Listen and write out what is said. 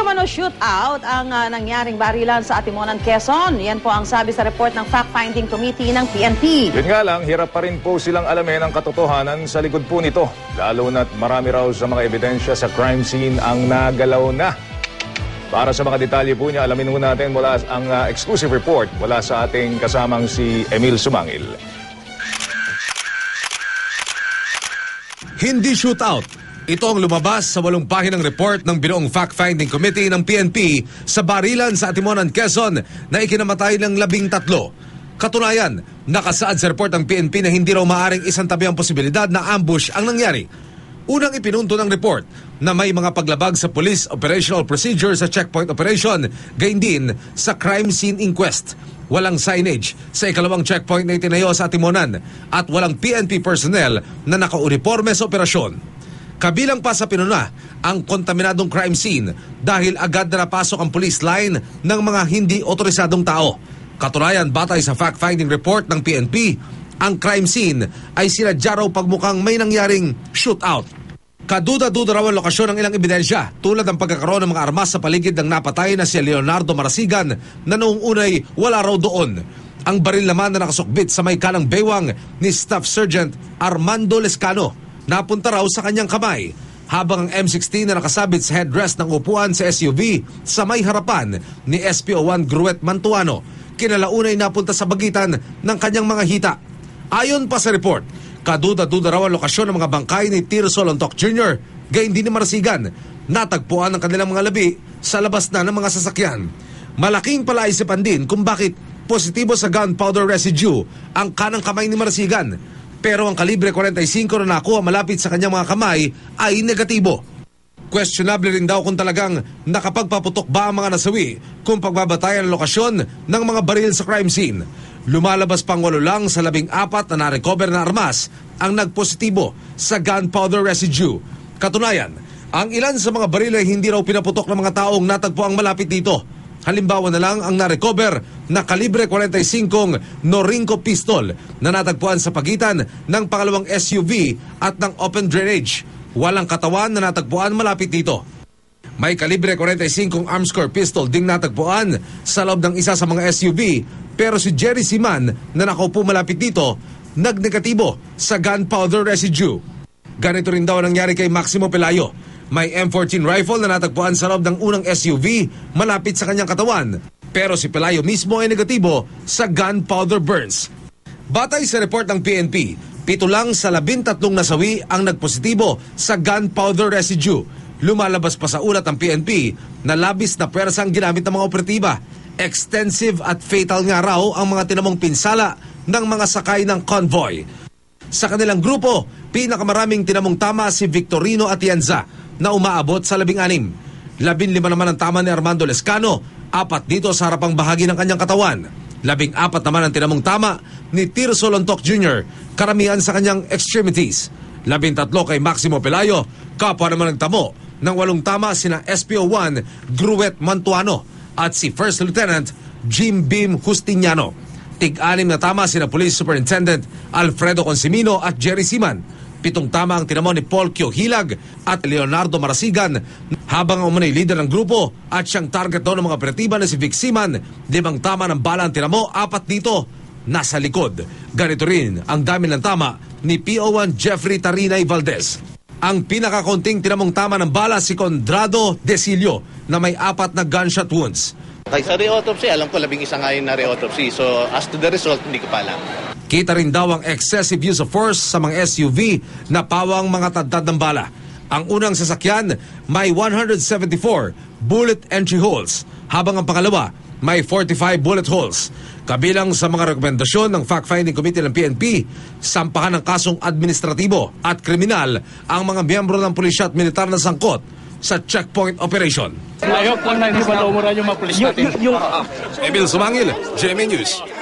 umano shootout ang ah, nangyaring barilan sa Atimonan, Quezon. Yan po ang sabi sa report ng Fact-Finding Committee ng PNP. Yun nga lang, hirap pa rin po silang alamin ang katotohanan sa likod po nito. Lalo na't marami raw sa mga ebidensya sa crime scene ang nagalaw na. Para sa mga detalye po niya, alamin po natin mula ang ah, exclusive report mula sa ating kasamang si Emil Sumangil. Hindi shootout. Ito ang lumabas sa walong pahinang report ng Binoong Fact-Finding Committee ng PNP sa barilan sa Atimonan, Quezon na ikinamatay ng labing tatlo. Katunayan, nakasaad sa report ng PNP na hindi raw maaring isang tabi ang posibilidad na ambush ang nangyari. Unang ipinunto ng report na may mga paglabag sa police operational procedure sa checkpoint operation, gayon din sa crime scene inquest. Walang signage sa ikalawang checkpoint na itinayo sa Timonan at walang PNP personnel na nakauniforme sa operasyon. Kabilang pa sa pinuna ang kontaminadong crime scene dahil agad na napasok ang police line ng mga hindi otorisadong tao. Katunayan, batay sa fact-finding report ng PNP, ang crime scene ay sinadya raw pagmukhang may nangyaring shootout. Kaduda-duda raw ang lokasyon ng ilang ebidensya tulad ng pagkakaroon ng mga armas sa paligid ng napatay na si Leonardo Marasigan na noong unay wala raw doon. Ang baril naman na nakasukbit sa may kanang baywang ni Staff Sergeant Armando Lescano napunta raw sa kanyang kamay habang ang M16 na nakasabit sa headrest ng upuan sa SUV sa may harapan ni SPO1 Gruet Mantuano kinalaunay napunta sa bagitan ng kanyang mga hita. Ayon pa sa report, kaduda-duda raw ang lokasyon ng mga bangkay ni Tirso Lontok Jr. Gayun din ni Marasigan, natagpuan ang kanilang mga labi sa labas na ng mga sasakyan. Malaking palaisipan din kung bakit positibo sa gunpowder residue ang kanang kamay ni Marasigan. Pero ang kalibre 45 na nakuha malapit sa kanyang mga kamay ay negatibo. Questionable rin daw kung talagang nakapagpaputok ba ang mga nasawi kung pagbabatayan ang lokasyon ng mga baril sa crime scene. Lumalabas pang walo lang sa labing apat na narecover na armas ang nagpositibo sa gunpowder residue. Katunayan, ang ilan sa mga baril ay hindi raw pinaputok ng mga taong natagpo ang malapit dito. Halimbawa na lang ang narecover na kalibre 45 Norinco pistol na natagpuan sa pagitan ng pangalawang SUV at ng open drainage. Walang katawan na natagpuan malapit dito. May kalibre 45 armscore pistol ding natagpuan sa loob ng isa sa mga SUV pero si Jerry Siman na nakaupo malapit dito nagnegatibo sa gunpowder residue. Ganito rin daw ang nangyari kay Maximo Pelayo. May M14 rifle na natagpuan sa loob ng unang SUV malapit sa kanyang katawan. Pero si Pelayo mismo ay negatibo sa gunpowder burns. Batay sa report ng PNP, pito lang sa labintatlong nasawi ang nagpositibo sa gunpowder residue. Lumalabas pa sa ulat ng PNP na labis na pwersa ang ginamit ng mga operatiba. Extensive at fatal nga raw ang mga tinamong pinsala ng mga sakay ng convoy. Sa kanilang grupo, pinakamaraming tinamong tama si Victorino Atienza na umaabot sa labing anim. Labing lima naman ang tama ni Armando Lescano, apat dito sa harapang bahagi ng kanyang katawan. Labing apat naman ang tinamong tama ni Tirso Lontok Jr., karamihan sa kanyang extremities. Labing tatlo kay Maximo Pelayo, kapwa naman nagtamo ng walong tama sina SPO1 Gruet Mantuano at si First Lieutenant Jim Beam Justiniano. Tig-anim na tama sina Police Superintendent Alfredo Consimino at Jerry Siman. Pitong tama ang tinamo ni Paul Kyo Hilag at Leonardo Marasigan habang ang umunay leader ng grupo at siyang target daw ng mga operatiba na si Vic Siman. Limang tama ng bala ang tinamo, apat dito nasa likod. Ganito rin ang dami ng tama ni PO1 Jeffrey Tarinay Valdez. Ang pinakakonting tinamong tama ng bala si Condrado Desilio na may apat na gunshot wounds. Sa re-autopsy, alam ko labing isa nga yung na re-autopsy. So as to the result, hindi ko pa alam. Kita rin daw ang excessive use of force sa mga SUV na pawang mga tadtad ng bala. Ang unang sasakyan may 174 bullet entry holes, habang ang pangalawa may 45 bullet holes. Kabilang sa mga rekomendasyon ng Fact-Finding Committee ng PNP, sampahan ng kasong administratibo at kriminal ang mga miyembro ng pulisya at militar na sangkot sa checkpoint operation. Ayok po na hindi malumuran yung mga pulis natin. Emil Sumangil, GMA News.